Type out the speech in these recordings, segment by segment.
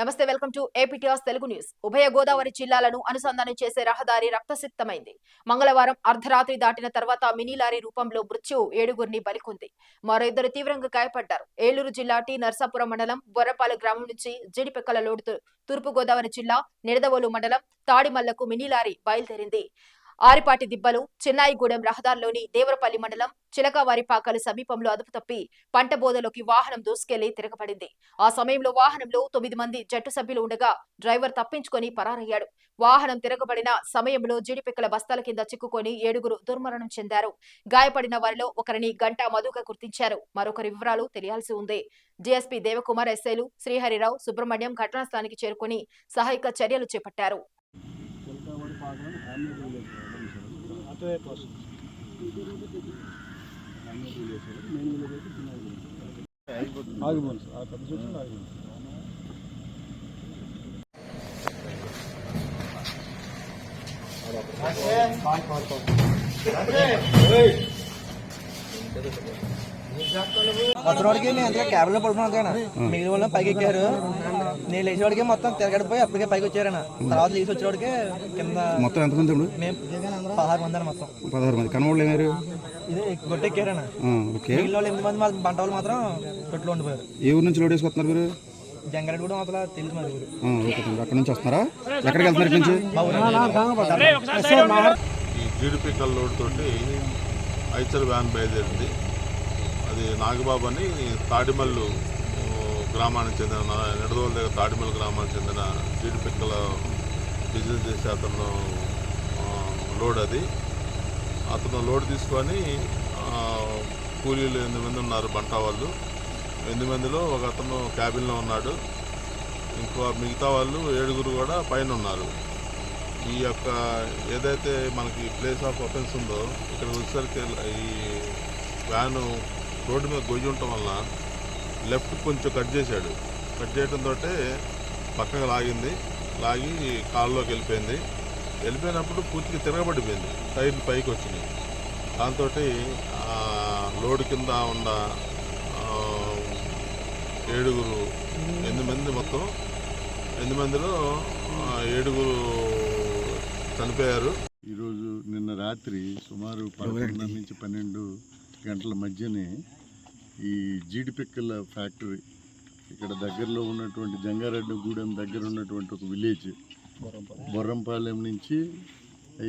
నమస్తే welcome to APTR Telugu news. ఉభయ గోదావరి జిల్లాలను అనుసంధానం చేసే రహదారి రక్తసిక్తమైంది. మంగళవారం అర్ధరాత్రి దాటిన తర్వాత మినీ లారీ రూపంలో మృత్యు ఏడుగురిని బలికొంది. మరో ఇద్దరు తీవ్రంగా గాయపడ్డారు. ఏలూరు జిల్లా టి. నర్సాపురం మండలం బొర్రపాలె గ్రామం నుంచి జీడిపెక్కల లోడుతూ తూర్పు గోదావరి జిల్లా నిడదవోలు మండలం తాడిమల్లకు మినీ లారీ బయలుదేరింది. ఆరిపాటి దిబ్బలు చిన్నాయిగూడెం రహదారిలోని దేవరపల్లి మండలం చిలకవారిపాకలు సమీపంలో అదుపు తప్పి పంట బోదలోకి వాహనం దూసుకెళ్ళి తిరగబడింది. ఆ సమయంలో వాహనంలో తొమ్మిది మంది జట్టు సభ్యులు ఉండగా డ్రైవర్ తప్పించుకొని పరారయ్యాడు. వాహనం తిరగబడిన సమయంలో జీడిపిక్కల బస్తాల కింద చిక్కుకొని ఏడుగురు దుర్మరణం చెందారు. గాయపడిన వారిలో ఒకరిని గంటా మధుగా గుర్తించారు. మరొకరి వివరాలు తెలియాల్సి ఉంది. డీఎస్పీ దేవకుమార్ ఎస్ఐలు శ్రీహరిరావు సుబ్రహ్మణ్యం ఘటనా స్థలానికి చేరుకుని సహాయక చర్యలు చేపట్టారు. అటువైపు వస్తుంది. Family village sir. ఆ పెద్ద చూసి క్యాబ్లో పడుకున్నాను కానీ మిగిలిన వాళ్ళు పైకి ఎక్కారు. నేను లేచేవాడికి మొత్తం తిరగడిపోయి అప్పటికే పైకి వచ్చారన్న. తర్వాత లేచి వచ్చేవాడికి కింద మొత్తం ఎంతమంది ఇప్పుడు మేము పదహారు మంది అన్న మొత్తం. పదహారు మంది. కనవాళ్ళు ఏమారు ఇది గొట్టెక్కారన్న. ఓకే. వాళ్ళు ఎనిమిది మంది మా బంట వాళ్ళు మాత్రం తొట్టులో ఉండిపోయారు. ఏ ఊరు నుంచి లోడ్ వేసుకొస్తున్నారు మీరు? జంగారెడ్డి కూడా తెలుసు మరి ఊరు. తండ్రి. అక్కడ నుంచి వస్తున్నారా? ఎక్కడికి వెళ్తున్నారు ఇక్కడి నుంచి? ఈ జీడిపిక్కల లోడ్ తోటి ఐచర్ వ్యాన్ బయలుదేరింది. అది నాగబాబు అని తాడిమల్లు గ్రామానికి చెందిన నా- దగ్గర తాడిమల్లు గ్రామానికి చెందిన జీడిపిక్కల బిజినెస్ చేసే అతను లోడ్ అది. అతను లోడ్ తీసుకొని కూలీలు ఎనిమిది మంది ఉన్నారు బంటా వాళ్ళు. ఎనిమిది మందిలో ఒక అతను క్యాబిన్లో ఉన్నాడు. ఇంకో మిగతా వాళ్ళు ఏడుగురు కూడా పైన ఉన్నారు. ఈ యొక్క ఏదైతే మనకి ప్లేస్ ఆఫ్ అఫెన్స్ ఉందో ఇక్కడ వచ్చేసరికి ఈ వ్యాను రోడ్డు మీద గొయ్యి ఉండటం వల్ల లెఫ్ట్ కొంచెం కట్ చేశాడు. కట్ చేయడంతో పక్కకు లాగింది. లాగి కాల్లోకి వెళ్ళిపోయింది. వెళ్ళిపోయినప్పుడు పూర్తిగా తిరగబడిపోయింది. టైర్లు పైకి వచ్చినాయి దాంతో లోడ్ కింద ఉన్న ఆ, ఏడుగురు ఎనిమిది మంది మొత్తం ఎనిమిది మందిలో ఏడుగురు చనిపోయారు. ఈరోజు నిన్న రాత్రి సుమారు పదకొండున్నర నుంచి పన్నెండు గంటల మధ్యనే ఈ జీడిపిక్కల ఫ్యాక్టరీ ఇక్కడ దగ్గరలో ఉన్నటువంటి జంగారెడ్డి గూడెం దగ్గర ఉన్నటువంటి ఒక విలేజ్. బొర్రంపాలెం నుంచి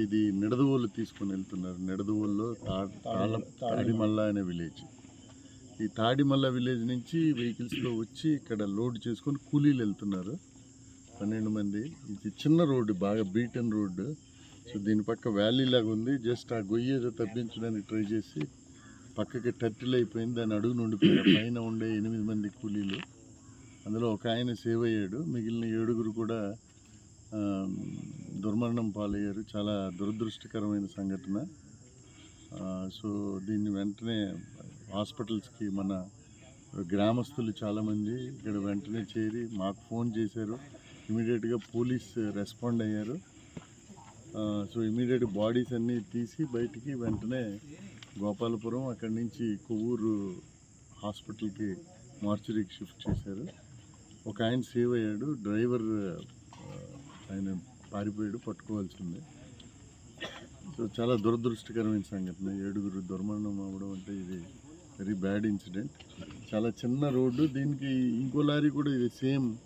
ఇది నిడదవోలు తీసుకొని వెళ్తున్నారు. నిడదవోలులో తా- తాడిమల్ల అనే విలేజ్. ఈ తాడిమల్ల విలేజ్ నుంచి వెహికల్స్లో వచ్చి ఇక్కడ లోడ్ చేసుకొని కూలీలు వెళ్తున్నారు. పన్నెండు మంది. ఇది చిన్న రోడ్డు బాగా బీటన్ రోడ్డు. సో దీని పక్క వ్యాలీ లాగా ఉంది. జస్ట్ ఆ గొయ్యేదో తప్పించడానికి ట్రై చేసి పక్కకి టర్టిల్ అయిపోయింది దాని అడుగు నుండిపోయారు. పైన ఉండే ఎనిమిది మంది కూలీలు. అందులో ఒక ఆయన సేవ్ అయ్యాడు. మిగిలిన ఏడుగురు కూడా దుర్మరణం పాలయ్యారు. చాలా దురదృష్టకరమైన సంఘటన. సో దీన్ని వెంటనే హాస్పిటల్స్కి మన గ్రామస్తులు చాలామంది ఇక్కడ వెంటనే చేరి మాకు ఫోన్ చేశారు. ఇమీడియట్గా పోలీస్ రెస్పాండ్ అయ్యారు. సో ఇమీడియట్ బాడీస్ అన్నీ తీసి బయటికి వెంటనే గోపాలపురం అక్కడి నుంచి కొవ్వూరు హాస్పిటల్కి మార్చురీకి షిఫ్ట్ చేశారు. ఒక ఆయన సేవ్ అయ్యాడు. డ్రైవర్ ఆయన పారిపోయాడు. పట్టుకోవాల్సిందే. సో చాలా దురదృష్టకరమైన సంఘటన. ఏడుగురు దుర్మరణం అవ్వడం అంటే ఇది వెరీ బ్యాడ్ ఇన్సిడెంట్ చాలా చిన్న రోడ్డు. దీనికి ఇంకో లారీ కూడా ఇది సేమ్